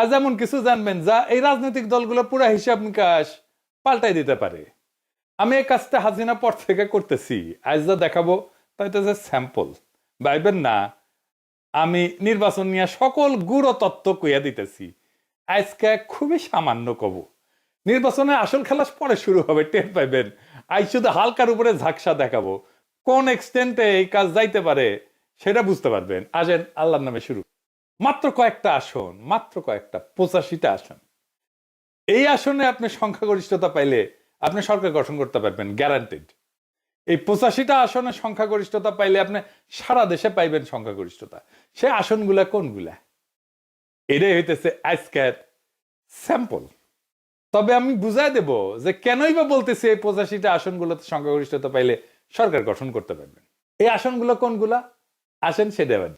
আজ এমন কিছু জানবেন যা এই রাজনৈতিক দলগুলো পুরো হিসাব নিকাশ পাল্টাই দিতে পারে। আমি এই কাজটা হাজিনা পর থেকে করতেছি। আজ যা দেখাবো তাই তো যে স্যাম্পল। ভাইবেন না, আমি নির্বাচন নিয়ে সকল গুড়ো তত্ত্ব কইয়া দিতেছি। আজকে খুবই সামান্য কব। নির্বাচনে আসল খেলা পরে শুরু হবে, টের পাইবেন। আজ শুধু হালকার উপরে ঝাকসা দেখাবো। কোন এক্সটেন্টে এই কাজ যাইতে পারে সেটা বুঝতে পারবেন। আসেন, আল্লাহর নামে শুরু মাত্র কয়েকটা আসন, মাত্র কয়েকটা, পঁচাশিটা আসন। এই আসনে আপনি সংখ্যাগরিষ্ঠতা পাইলে আপনি সরকার গঠন করতে পারবেন গ্যারান্টেড এই পঁচাশিটা আসনের সংখ্যাগরিষ্ঠতা পাইলে আপনি সারা দেশে পাইবেন সংখ্যাগরিষ্ঠতা। সে আসনগুলা কোনগুলা? এটাই হইতেছে আজকের স্যাম্পল তবে আমি বুঝাই দেব যে কেনই বা বলতেছি এই পঁচাশিটা আসনগুলোতে সংখ্যাগরিষ্ঠতা পাইলে সরকার গঠন করতে পারবেন। এই আসনগুলো কোনগুলা? আসেন এবার।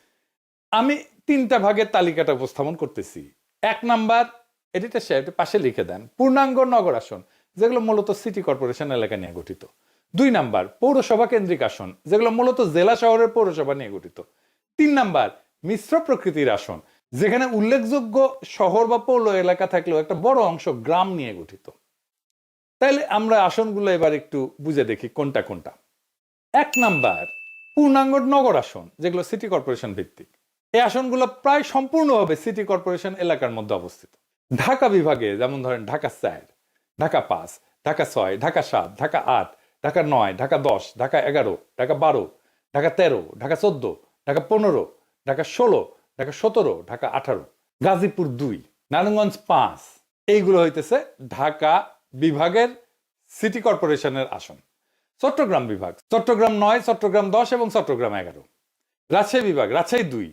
আমি তিনটা ভাগের তালিকাটা উপস্থাপন করতেছি। এক নাম্বার এডিটার সাহেব পাশে লিখে দেন, পূর্ণাঙ্গ নগর আসন, যেগুলো মূলত সিটি কর্পোরেশন এলাকা নিয়ে গঠিত। দুই নাম্বার, পৌরসভা কেন্দ্রিক আসন, যেগুলো মূলত জেলা শহরের পৌরসভা নিয়ে গঠিত। তিন নাম্বার, মিশ্র প্রকৃতির আসন, যেখানে উল্লেখযোগ্য শহর বা পৌর এলাকা থাকলেও একটা বড় অংশ গ্রাম নিয়ে গঠিত। তাইলে আমরা আসনগুলো এবার একটু বুঝে দেখি কোনটা কোনটা। এক নাম্বার, পূর্ণাঙ্গ নগর আসন, যেগুলো সিটি কর্পোরেশন ভিত্তিক। এই আসনগুলো প্রায় সম্পূর্ণভাবে সিটি কর্পোরেশন এলাকার মধ্যে অবস্থিত। ঢাকা বিভাগে যেমন ধরেন ঢাকা চার, ঢাকা পাঁচ, ঢাকা ছয়, ঢাকা সাত, ঢাকা আট, ঢাকা নয়, ঢাকা দশ, ঢাকা এগারো, ঢাকা বারো, ঢাকা তেরো, ঢাকা চোদ্দ, ঢাকা পনেরো, ঢাকা ষোলো, ঢাকা সতেরো, ঢাকা আঠারো। গাজীপুর দুই, নারায়ণগঞ্জ পাঁচ। এইগুলো হইতেছে ঢাকা বিভাগের সিটি কর্পোরেশনের আসন। চট্টগ্রাম বিভাগ, চট্টগ্রাম নয়, চট্টগ্রাম দশ এবং চট্টগ্রাম এগারো। রাজশাহী বিভাগ, রাজশাহী দুই।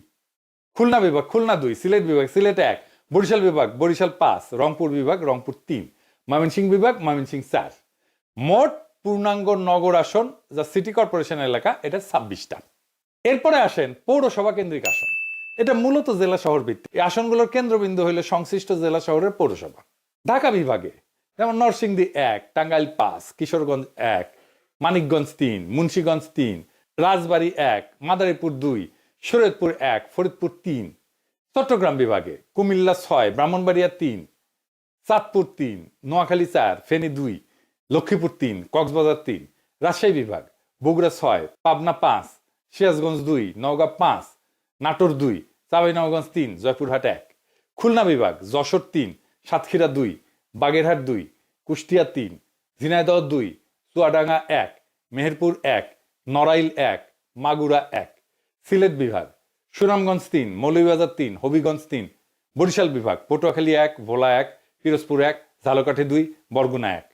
খুলনা বিভাগ, খুলনা দুই, সিলেট বিভাগ, সিলেট এক, বরিশাল বিভাগ, বরিশাল পাঁচ, রংপুর বিভাগ, রংপুর তিন ময়মনসিংহ বিভাগ ময়মনসিংহ চার। মোট পূর্ণাঙ্গ নগর আসন যা সিটি কর্পোরেশন এলাকা, এটা ছাব্বিশটা। এরপরে আসেন পৌরসভা কেন্দ্রিক আসন। এটা মূলত জেলা শহর ভিত্তিক। এই আসনগুলোর কেন্দ্রবিন্দু হইলে সংশ্লিষ্ট জেলা শহরের পৌরসভা। ঢাকা বিভাগে, যেমন নরসিংদী এক, টাঙ্গাইল পাঁচ, কিশোরগঞ্জ এক, মানিকগঞ্জ তিন, মুন্সীগঞ্জ তিন, রাজবাড়ী এক, মাদারীপুর দুই শরীয়তপুর এক, ফরিদপুর তিন, চট্টগ্রাম বিভাগে, কুমিল্লা ছয়, ব্রাহ্মণবাড়িয়া তিন, চাঁদপুর তিন, নোয়াখালী চার, ফেনী দুই, লক্ষ্মীপুর তিন, কক্সবাজার তিন, রাজশাহী বিভাগ, বগুড়া ছয়, পাবনা পাঁচ, সিরাজগঞ্জ দুই, নওগাঁ পাঁচ, নাটোর দুই চাঁপাইনবাবগঞ্জ তিন, জয়পুরহাট এক, খুলনা বিভাগ, যশোর তিন, সাতক্ষীরা দুই, বাগেরহাট দুই, কুষ্টিয়া তিন, ঝিনাইদহ দুই, চুয়াডাঙ্গা এক, মেহেরপুর এক, নড়াইল এক, মাগুরা এক। সিলেট বিভাগ, সুনামগঞ্জ তিন, মৌলভীবাজার তিন, হবিগঞ্জ তিন, বরিশাল বিভাগ, পটুয়াখালী এক, ভোলা এক পিরোজপুর এক, ঝালকাঠি দুই, বরগুনা এক।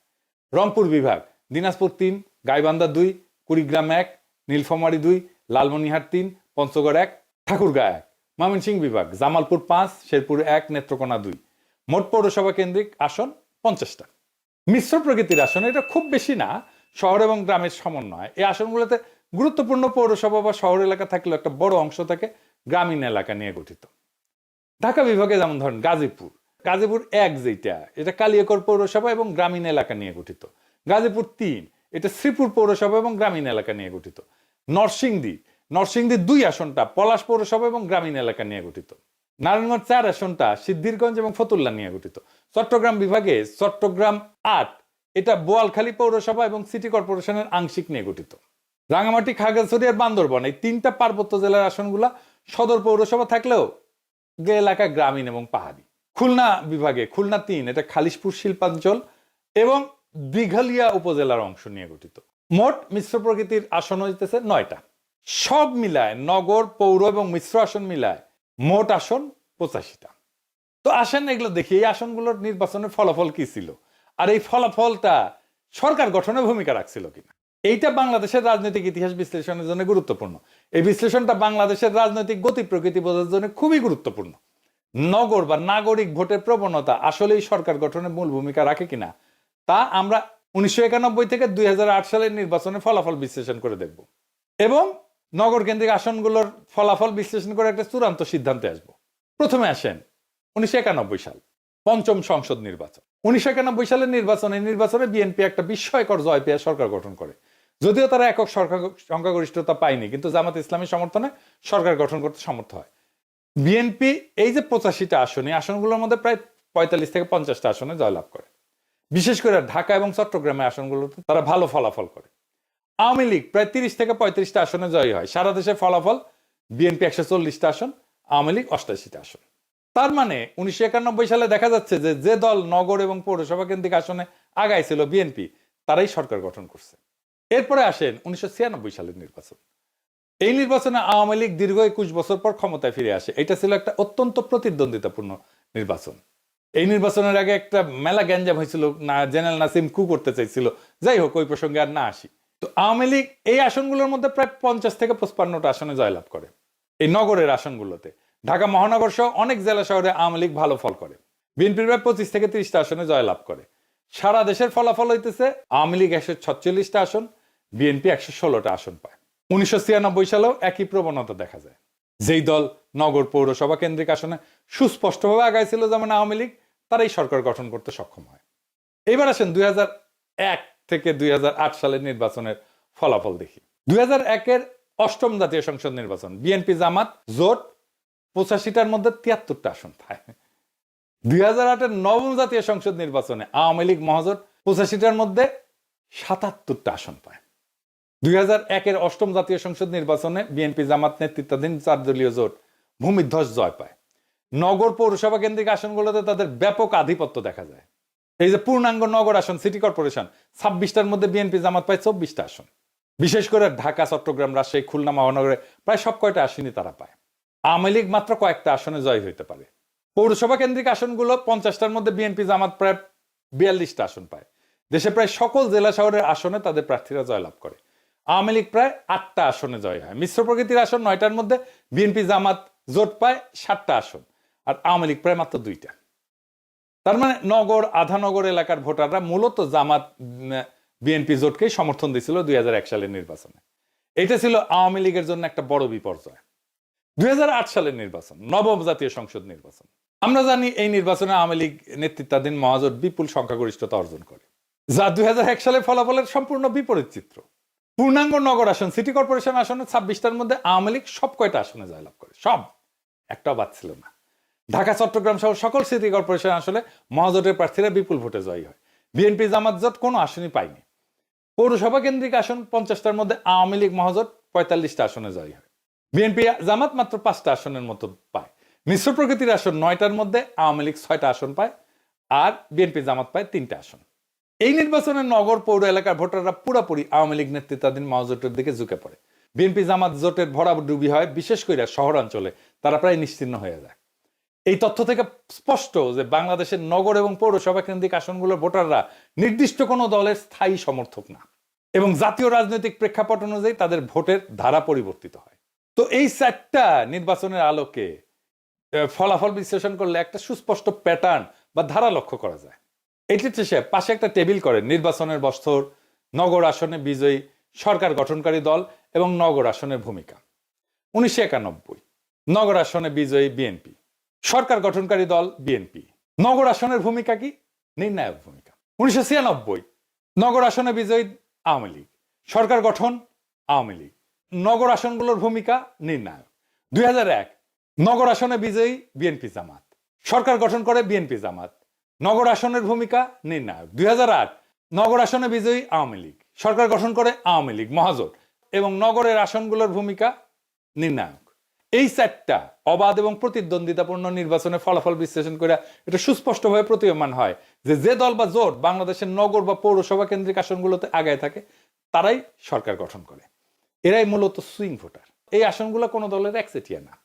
রংপুর বিভাগ, দিনাজপুর তিন, গাইবান্ধা দুই, কুড়িগ্রাম এক, নীলফামারী দুই লালমনিহাট তিন, পঞ্চগড় এক, ঠাকুরগাঁ এক। ময়মনসিংহ বিভাগ, জামালপুর পাঁচ, শেরপুর এক, নেত্রকোনা দুই। মোট পৌরসভা কেন্দ্রিক আসন পঞ্চাশটা। মিশ্র প্রকৃতির আসন, এটা খুব বেশি না, শহর এবং গ্রামের সমন্বয়। এই আসনগুলোতে গুরুত্বপূর্ণ পৌরসভা বা শহর এলাকা থাকলেও একটা বড় অংশ থাকে গ্রামীণ এলাকা নিয়ে গঠিত। ঢাকা বিভাগে যেমন ধরেন গাজীপুর গাজীপুর এক যেটা এটা কালিয়াকর পৌরসভা এবং গ্রামীণ এলাকা নিয়ে গঠিত। গাজীপুর তিন, এটা শ্রীপুর পৌরসভা এবং গ্রামীণ এলাকা নিয়ে গঠিত। নরসিংদী নরসিংদী দুই আসনটা পলাশ পৌরসভা এবং গ্রামীণ এলাকা নিয়ে গঠিত। নারায়ণগঞ্জ চার আসনটা সিদ্ধিরগঞ্জ এবং ফতুল্লা নিয়ে গঠিত। চট্টগ্রাম বিভাগে চট্টগ্রাম আট, এটা বোয়ালখালী পৌরসভা এবং সিটি কর্পোরেশনের আংশিক নিয়ে গঠিত। রাঙামাটি, খাগড়াছড়ি আর বান্দরবন এই তিনটা পার্বত্য জেলার আসনগুলা সদর পৌরসভা থাকলেও এলাকা গ্রামীণ এবং পাহাড়ি। খুলনা বিভাগে, খুলনা তিন, এটা খালিশপুর শিল্পাঞ্চল এবং দীঘালিয়া উপজেলার অংশ নিয়ে গঠিত। মোট মিশ্র প্রকৃতির আসন হইতেছে নয়টা। সব মিলায়, নগর, পৌর এবং মিশ্র আসন মিলায় মোট আসন পঁচাশিটা। তো আসেন এগুলো দেখি, এই আসনগুলোর নির্বাচনের ফলাফল কি ছিল? আর এই ফলাফলটা সরকার গঠনে ভূমিকা রাখছিল কিনা? এইটা বাংলাদেশের রাজনৈতিক ইতিহাস বিশ্লেষণের জন্য গুরুত্বপূর্ণ। এই বিশ্লেষণটা বাংলাদেশের রাজনৈতিক গতি প্রকৃতি বোঝার জন্য খুবই গুরুত্বপূর্ণ। নগর বা নাগরিক ভোটের প্রবণতা আসলেই সরকার গঠনে মূল ভূমিকা রাখে কিনা, তা আমরা উনিশশো একানব্বই থেকে দুই সালের নির্বাচনের ফলাফল বিশ্লেষণ করে দেখব এবং নগর কেন্দ্রিক আসনগুলোর ফলাফল বিশ্লেষণ করে একটা চূড়ান্ত সিদ্ধান্তে আসব। প্রথমে আসেন উনিশশো একানব্বই সাল, পঞ্চম সংসদ নির্বাচন। উনিশশো একানব্বই সালের নির্বাচনে নির্বাচনে বিএনপি একটা বিস্ময়কর জয় পেয়ে সরকার গঠন করে। যদিও তারা একক সরকার সংখ্যাগরিষ্ঠতা পায়নি, কিন্তু জামাত ইসলামী সমর্থনে সরকার গঠন করতে সমর্থ হয়। বিএনপি এই যে পঁচাশিটা আসন আসনগুলোর মধ্যে প্রায় পঁয়তাল্লিশ থেকে পঞ্চাশটা আসনে জয়লাভ করে। বিশেষ করে ঢাকা এবং চট্টগ্রামের আসনগুলোতে তারা ভালো ফলাফল করে। আওয়ামী লীগ প্রায় তিরিশ থেকে পঁয়ত্রিশটা আসনে জয়ী হয়। সারা দেশে ফলাফল বিএনপি একশো চল্লিশটা আসন, আওয়ামী লীগ অষ্টাশিটা আসন। তার মানে উনিশশো একানব্বই সালে দেখা যাচ্ছে যে যে দল নগর এবং পৌরসভা কেন্দ্রিক আসনে আগায় ছিল বিএনপি তারাই সরকার গঠন করছে। এরপরে আসেন উনিশশো ছিয়ানব্বই সালের নির্বাচন। এই নির্বাচনে আওয়ামী লীগ দীর্ঘ একুশ বছর পর ক্ষমতায় ফিরে আসে। এটা ছিল একটা অত্যন্ত প্রতিদ্বন্দ্বিতাপূর্ণ নির্বাচন। এই নির্বাচনের আগে একটা মেলা গ্যাঞ্জাম হয়েছিল, না, জেনারেল নাসিম কু করতে চাইছিল। যাই হোক, ওই প্রসঙ্গে আর না আসি। তো আওয়ামী লীগ এই আসনগুলোর মধ্যে প্রায় পঞ্চাশ থেকে পঁচপান্নটা আসনে জয়লাভ করে। এই নগরের আসনগুলোতে। ঢাকা মহানগর সহ অনেক জেলা শহরে আওয়ামী লীগ ভালো ফল করে। বিএনপির প্রায় পঁচিশ থেকে তিরিশটা আসনে জয়লাভ করে। সারা দেশের ফলাফল হইতেছে আওয়ামী লীগ একশো ছচল্লিশটা আসন বিএনপি একশো ষোলোটা আসন পায়। উনিশশো ছিয়ানব্বই সালেও একই প্রবণতা দেখা যায়। যেই দল নগর পৌরসভা কেন্দ্রিক আসনে সুস্পষ্টভাবে আগায় ছিল যেমন আওয়ামী লীগ, তারাই সরকার গঠন করতে সক্ষম হয়। এবার আসেন দুই এক থেকে দুই হাজার আট সালের নির্বাচনের ফলাফল দেখি। দুই হাজার একের অষ্টম জাতীয় সংসদ নির্বাচন, বিএনপি জামাত জোট পঁচাশিটার মধ্যে তিয়াত্তরটা আসন পায়। দুই হাজার আটের নবম জাতীয় সংসদ নির্বাচনে আওয়ামী লীগ মহাজোট পঁচাশিটার মধ্যে সাতাত্তরটা আসন পায়। দুই একের অষ্টম জাতীয় সংসদ নির্বাচনে বিএনপি জামাত নেতৃত্বাধীন চার দলীয় জোট ভূমিধ্বস জয় পায়। নগর পৌরসভা কেন্দ্রিক আসনগুলোতে তাদের ব্যাপক আধিপত্য দেখা যায়। এই যে পূর্ণাঙ্গ নগর আসন, সিটি কর্পোরেশন, ছাব্বিশটার মধ্যে বিএনপি জামাত পায় চব্বিশটা আসন। বিশেষ করে ঢাকা, চট্টগ্রাম, রাজশাহী, খুলনা, মহানগরে প্রায় সব কয়টা আসনই তারা পায়। আওয়ামী লীগ মাত্র কয়েকটা আসনে জয় হইতে পারে। পৌরসভা কেন্দ্রিক আসনগুলো পঞ্চাশটার মধ্যে বিএনপি জামাত প্রায় বিয়াল্লিশটা আসন পায়। দেশে প্রায় সকল জেলা শহরের আসনে তাদের প্রার্থীরা জয়লাভ করে। আওয়ামী লীগ প্রায় আটটা আসনে জয় হয়। মিশ্র প্রকৃতির আসন নয়টার মধ্যে বিএনপি জামাত জোট পায় সাতটা আসন, আর আওয়ামী লীগ প্রায় মাত্র দুইটা। তার মানে নগর, আধানগর এলাকার ভোটাররা মূলত জামাত বিএনপি জোটকেই সমর্থন দিয়েছিল দুই হাজার এক সালের নির্বাচনে। এটা ছিল আওয়ামী লীগের জন্য একটা বড় বিপর্যয়। দুই হাজার আট সালের নির্বাচন, নবম জাতীয় সংসদ নির্বাচন। আমরা জানি এই নির্বাচনে আওয়ামী লীগ নেতৃত্বাধীন মহাজোট বিপুল সংখ্যাগরিষ্ঠতা অর্জন করে। যা দুই সালের ফলাফলের সম্পূর্ণ বিপরীত চিত্র। পূর্ণাঙ্গ নগর আসন সিটি কর্পোরেশন আসনে, ছাব্বিশটার মধ্যে আওয়ামী লীগ সব কয়টা আসনে জয়লাভ করে? সব। একটাও বাদ ছিল না। ঢাকা, চট্টগ্রাম সহ সকল সিটি কর্পোরেশন আসলে মহাজোটের প্রার্থীরা বিপুল ভোটে জয়ী হয়। বিএনপি জামাত জোট কোনো আসনই পায়নি। পৌরসভা কেন্দ্রিক আসন পঞ্চাশটার মধ্যে আওয়ামী লীগ মহাজোট পঁয়তাল্লিশটা আসনে জয়ী হয়। বিএনপি জামাত মাত্র পাঁচটা আসনের মতো পায়। মিশ্র প্রকৃতির আসন নয়টার মধ্যে আওয়ামী লীগ ছয়টা আসন পায় আর বিএনপি জামাত পায় তিনটা আসন। এই নির্বাচনে নগর পৌর এলাকার ভোটাররা পুরোপুরি আওয়ামী লীগ নেতৃত্বাধীন মহাজোটের দিকে ঝুঁকে পড়ে। বিএনপি জামাত জোটের ভরাডুবি হয়, বিশেষ করে শহরাঞ্চলে। তারা প্রায় নিশ্চিন্ন হয়ে যায়। এই তথ্য থেকে স্পষ্ট যে বাংলাদেশের নগর এবং পৌরসভা কেন্দ্রিক আসনগুলোর ভোটাররা নির্দিষ্ট কোনো দলের স্থায়ী সমর্থক না এবং জাতীয় রাজনৈতিক প্রেক্ষাপট অনুযায়ী তাদের ভোটের ধারা পরিবর্তিত হয়। তো এই চারটা নির্বাচনের আলোকে ফলাফল বিশ্লেষণ করলে একটা সুস্পষ্ট প্যাটার্ন বা ধারা লক্ষ্য করা যায়। এটি শেষে পাশে একটা টেবিল করে, নির্বাচনের বস্তর নগর আসনে বিজয়ী সরকার গঠনকারী দল এবং নগর আসনের ভূমিকা। উনিশশো একানব্বই, নগর আসনে বিজয়ী বিএনপি, সরকার গঠনকারী দল বিএনপি। নগর আসনের ভূমিকা কি? নির্ণায়ক ভূমিকা। উনিশশো ছিয়ানব্বই, নগর আসনে বিজয়ী আওয়ামী লীগ, সরকার গঠন আওয়ামী লীগ। নগর আসনগুলোর ভূমিকা নির্ণায়ক। দুই নগর আসনে বিজয়ী বিএনপি জামাত, সরকার গঠন করে বিএনপি জামাত। নগর আসনের ভূমিকা নির্ণায়ক। দুই হাজার আট, নগর আসনে বিজয়ী আওয়ামী লীগ। সরকার গঠন করে আওয়ামী লীগ, মহাজোট। এবং নগরের আসনগুলোর ভূমিকা নির্ণায়ক। এই চারটা অবাধ এবং প্রতিদ্বন্দ্বিতাপূর্ণ নির্বাচনে ফলাফল বিশ্লেষণ করে এটা সুস্পষ্টভাবে প্রতীয়মান হয় যে যে দল বা জোট বাংলাদেশের নগর বা পৌরসভা কেন্দ্রিক আসনগুলোতে আগায় থাকে, তারাই সরকার গঠন করে। এরাই মূলত সুইং ভোটার। এই আসনগুলো কোনো দলের একচেটিয়া না।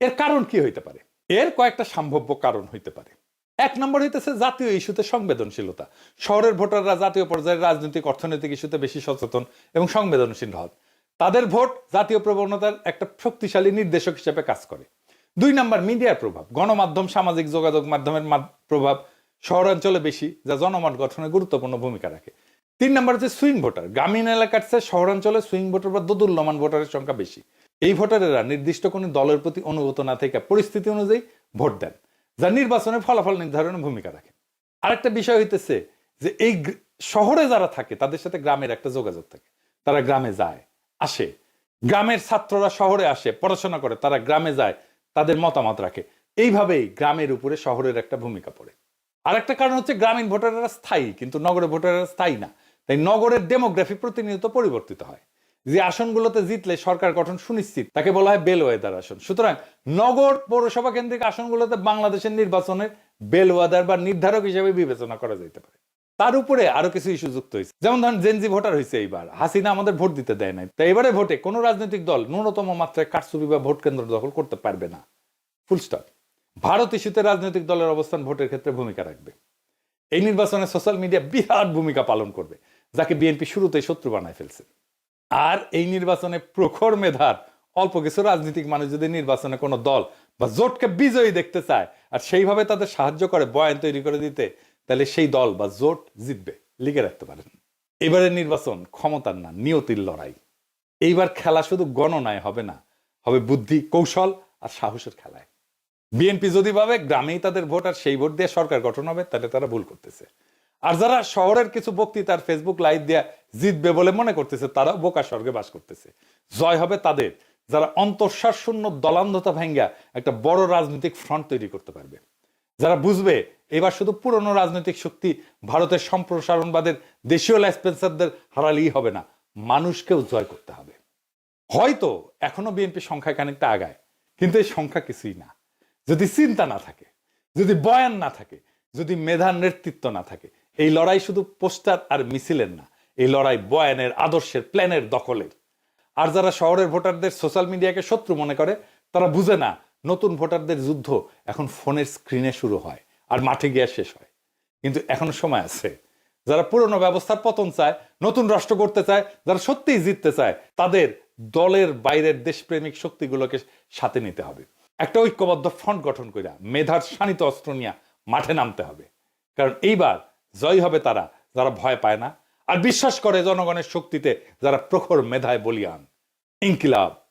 এর কারণ কি হইতে পারে? এর কয়েকটা সম্ভাব্য কারণ হইতে পারে। এক নম্বর হইতেছে জাতীয় ইস্যুতে সংবেদনশীলতা। শহরের ভোটাররা জাতীয় পর্যায়ের রাজনৈতিক, অর্থনৈতিক ইস্যুতে বেশি সচেতন এবং সংবেদনশীল হন। তাদের ভোট জাতীয় প্রবণতার একটা শক্তিশালী নির্দেশক হিসেবে কাজ করে। দুই নাম্বার, মিডিয়ার প্রভাব। গণমাধ্যম, সামাজিক যোগাযোগ মাধ্যমের প্রভাব শহরাঞ্চলে বেশি, যা জনমত গঠনে গুরুত্বপূর্ণ ভূমিকা রাখে। তিন নম্বর হচ্ছে সুইং ভোটার। গ্রামীণ এলাকার চেয়ে শহরাঞ্চলে সুইং ভোটার বা দোদুল্যমান ভোটারের সংখ্যা বেশি। এই ভোটারেরা নির্দিষ্ট কোনো দলের প্রতি অনুগত না থেকে পরিস্থিতি অনুযায়ী ভোট দেন। যা নির্বাচনে ফলাফল নির্ধারণে ভূমিকা রাখে। আরেকটা বিষয় হইতেছে যে এই শহরে যারা থাকে, তাদের সাথে গ্রামের একটা যোগাযোগ থাকে। তারা গ্রামে যায়, আসে। গ্রামের ছাত্ররা শহরে আসে, পড়াশোনা করে, তারা গ্রামে যায়, তাদের মতামত রাখে। এইভাবেই গ্রামের উপরে শহরের একটা ভূমিকা পড়ে। আর একটা কারণ হচ্ছে গ্রামীণ ভোটাররা স্থায়ী, কিন্তু নগরের ভোটাররা স্থায়ী না। তাই নগরের ডেমোগ্রাফি প্রতিনিয়ত পরিবর্তিত হয়। যে আসনগুলোতে জিতলে সরকার গঠন সুনিশ্চিত, তাকে বলা হয় বেলওয়েদার আসন। সুতরাং নগর পৌরসভা কেন্দ্রিক আসনগুলোতে বাংলাদেশের নির্বাচনের বেলওয়েদার বা নির্ধারক হিসেবে বিবেচনা করা যেতে পারে। তার উপরে আরও কিছু ইস্যু যুক্ত হয়েছে। যেমন ধরেন, জেনজি ভোটার হয়েছে এইবার। হাসিনা আমাদের ভোট দিতে দেয় নাই। তাই এবারে ভোটে কোনো রাজনৈতিক দল ন্যূনতম মাত্রায় কারচুপি বা ভোট কেন্দ্র দখল করতে পারবে না। ফুল স্টপ ভারত ইস্যুতে রাজনৈতিক দলের অবস্থান ভোটের ক্ষেত্রে ভূমিকা রাখবে। এই নির্বাচনে সোশ্যাল মিডিয়া বিরাট ভূমিকা পালন করবে, যাকে বিএনপি শুরুতেই শত্রু বানায় ফেলছে। আর এই নির্বাচনে প্রখর মেধার, অল্প কিছু রাজনৈতিক মানুষ যদি নির্বাচনে কোনো দল বা জোটকে বিজয়ী দেখতে চায় আর সেইভাবে তাদের সাহায্য করে, বয়ান তৈরি করে দিতে, তাহলে সেই দল বা জোট জিতবে। লিখে রাখতে পারেন। এবারের নির্বাচন ক্ষমতার না, নিয়তির লড়াই। এইবার খেলা শুধু গণনায় হবে না, হবে বুদ্ধি, কৌশল আর সাহসের খেলায়। বিএনপি যদি ভাবে, গ্রামেই তাদের ভোট আর সেই ভোট দিয়ে সরকার গঠন হবে, তাহলে তারা ভুল করতেছে। আর যারা শহরের কিছু বক্তৃতার ফেসবুক লাইভ দেয়া জিতবে বলে মনে করতেছে, তারাও বোকা স্বর্গে বাস করতেছে। জয় হবে তাদের, যারা অন্তঃশ্বাস শূন্য দলান্ধতা ভাঙ্গা একটা বড় রাজনৈতিক ফ্রন্ট তৈরি করতে পারবে। যারা বুঝবে, এবার শুধু পুরনো রাজনৈতিক শক্তি ভারতের সম্প্রসারণবাদের দেশীয় ল্যাসপেন্সারদের হারালেই হবে না, মানুষকেও জয় করতে হবে। হয়তো এখনও বিএনপি সংখ্যায় খানিকটা আগায়, কিন্তু এই সংখ্যা কিছুই না। যদি চিন্তা না থাকে, যদি বয়ান না থাকে, যদি মেধার নেতৃত্ব না থাকে এই লড়াই শুধু পোস্টার আর মিছিলের না, এই লড়াই বয়ানের, আদর্শের, প্ল্যানের দখলের। আর যারা শহরের ভোটারদের সোশ্যাল মিডিয়াকে শত্রু মনে করে, তারা বুঝে না, নতুন ভোটারদের যুদ্ধ এখন ফোনের স্ক্রিনে শুরু হয় আর মাঠে গিয়ে শেষ হয়। কিন্তু এখনও সময় আছে। যারা পুরনো ব্যবস্থার পতন চায়, নতুন রাষ্ট্র করতে চায়, যারা সত্যিই জিততে চায়, তাদের দলের বাইরের দেশপ্রেমিক শক্তিগুলোকে সাথে নিতে হবে। একটা ঐক্যবদ্ধ ফ্রন্ট গঠন করে মেধার শানিত অস্ত্র নিয়ে মাঠে নামতে হবে। কারণ এইবার জয় হবে তারা, যারা ভয় পায় না। আর বিশ্বাস করে জনগণের শক্তিতে যারা প্রখর মেধায় বলিয়ান। ইনকিলাব।